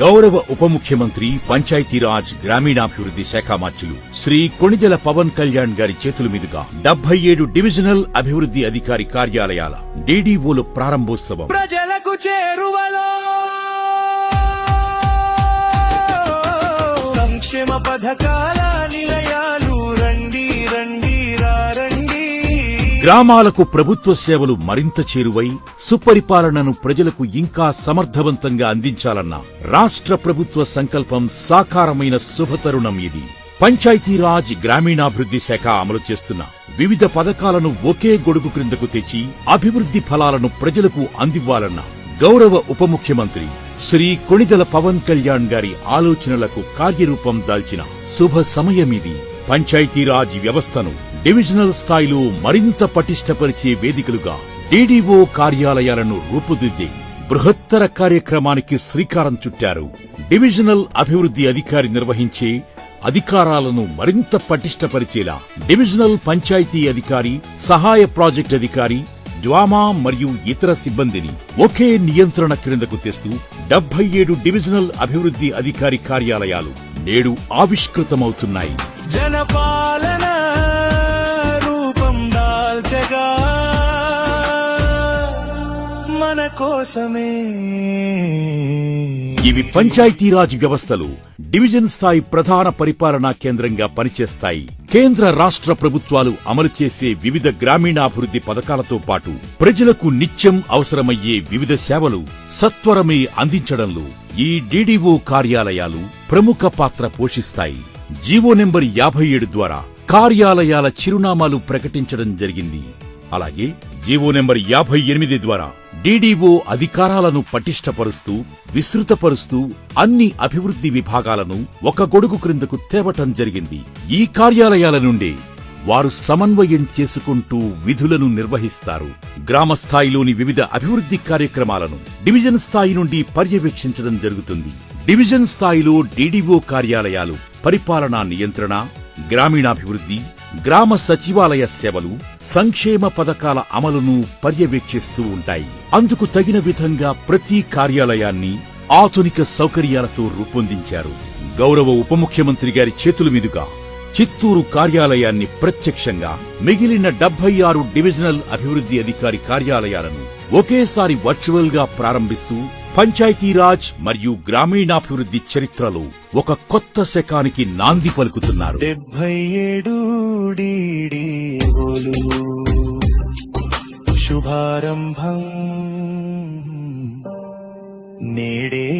గౌరవ ఉప ముఖ్యమంత్రి పంచాయతీరాజ్ గ్రామీణాభివృద్ధి శాఖ మంత్రులు శ్రీ కొణిజల పవన్ కళ్యాణ్ గారి చేతుల మీదుగా డెబ్బై ఏడు డివిజనల్ అభివృద్ధి అధికారి కార్యాలయాల డీడీఓల ప్రారంభోత్సవం. ప్రజలకు చేరువలో సంక్షేమ పథకాలని గ్రామాలకు ప్రభుత్వ సేవలు మరింత చేరువై సుపరిపాలనను ప్రజలకు ఇంకా సమర్థవంతంగా అందించాలన్న రాష్ట్ర ప్రభుత్వ సంకల్పం సాకారమైన శుభతరుణం ఇది. పంచాయతీరాజ్ గ్రామీణాభివృద్ధి శాఖ అమలు చేస్తున్న వివిధ పథకాలను ఒకే గొడుగు క్రిందకు తెచ్చి అభివృద్ధి ఫలాలను ప్రజలకు అందివ్వాలన్న గౌరవ ఉప ముఖ్యమంత్రి శ్రీ కొణిదెల పవన్ కళ్యాణ్ గారి ఆలోచనలకు కార్యరూపం దాల్చిన శుభ సమయమిది. పంచాయతీరాజ్ వ్యవస్థను డివిజనల్ స్థాయిలో మరింత పటిష్టపరిచే వేదికలుగా డీడీఓ కార్యాలయాలను రూపుదిద్ది బృహత్తర కార్యక్రమానికి శ్రీకారం చుట్టారు. డివిజనల్ అభివృద్ధి అధికారి నిర్వహించే అధికారాలను మరింత పటిష్టపరిచేలా డివిజనల్ పంచాయతీ అధికారి సహాయ ప్రాజెక్ట్ అధికారి జ్వామా మరియు ఇతర సిబ్బందిని ఒకే నియంత్రణ క్రిందకు తెస్తూ డెబ్బై ఏడు డివిజనల్ అభివృద్ధి అధికారి కార్యాలయాలు నేడు ఆవిష్కృతమవుతున్నాయి. జనపాలన కోసమే. ఇవి పంచాయతీరాజ్ వ్యవస్థలు డివిజన్ స్థాయి ప్రధాన పరిపాలనా కేంద్రంగా పనిచేస్తాయి. కేంద్ర రాష్ట్ర ప్రభుత్వాలు అమలు చేసే వివిధ గ్రామీణాభివృద్ధి పథకాలతో పాటు ప్రజలకు నిత్యం అవసరమయ్యే వివిధ సేవలు సత్వరమే అందించడంలో ఈ డీడీఓ కార్యాలయాలు ప్రముఖ పాత్ర పోషిస్తాయి. జీవో నెంబర్ యాభై ఏడు ద్వారా కార్యాలయాల చిరునామాలు ప్రకటించడం జరిగింది. అలాగే జీవో నెంబర్ యాభై ఎనిమిది ద్వారా డీడీఓ అధికారాలను పటిష్టపరుస్తూ విస్తృతపరుస్తూ అన్ని అభివృద్ధి విభాగాలను ఒక గొడుగు క్రిందకు తేవటం జరిగింది. ఈ కార్యాలయాల నుండే వారు సమన్వయం చేసుకుంటూ విధులను నిర్వహిస్తారు. గ్రామ స్థాయిలోని వివిధ అభివృద్ధి కార్యక్రమాలను డివిజన్ స్థాయి నుండి పర్యవేక్షించడం జరుగుతుంది. డివిజన్ స్థాయిలో డీడీఓ కార్యాలయాలు పరిపాలనా నియంత్రణ గ్రామీణాభివృద్ధి గ్రామ సచివాలయ సేవలు సంక్షేమ పథకాల అమలును పర్యవేక్షిస్తూ ఉంటాయి. అందుకు తగిన విధంగా ప్రతి కార్యాలయాన్ని ఆధునిక సౌకర్యాలతో రూపొందించారు. గౌరవ ఉప ముఖ్యమంత్రి గారి చేతుల మీదుగా చిత్తూరు కార్యాలయాన్ని ప్రత్యక్షంగా మిగిలిన డెబ్బై ఆరు డివిజనల్ అభివృద్ధి అధికారి కార్యాలయాలను ఒకేసారి వర్చువల్గా ప్రారంభిస్తూ పంచాయతీరాజ్ మరియు గ్రామీణాభివృద్ధి చరిత్రలో ఒక కొత్త శకానికి నాంది పలుకుతున్నారు. డెబ్బై ఏడు శుభారంభం నేడే.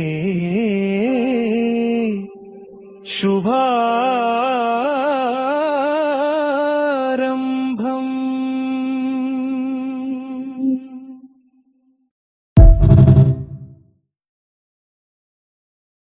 శుభా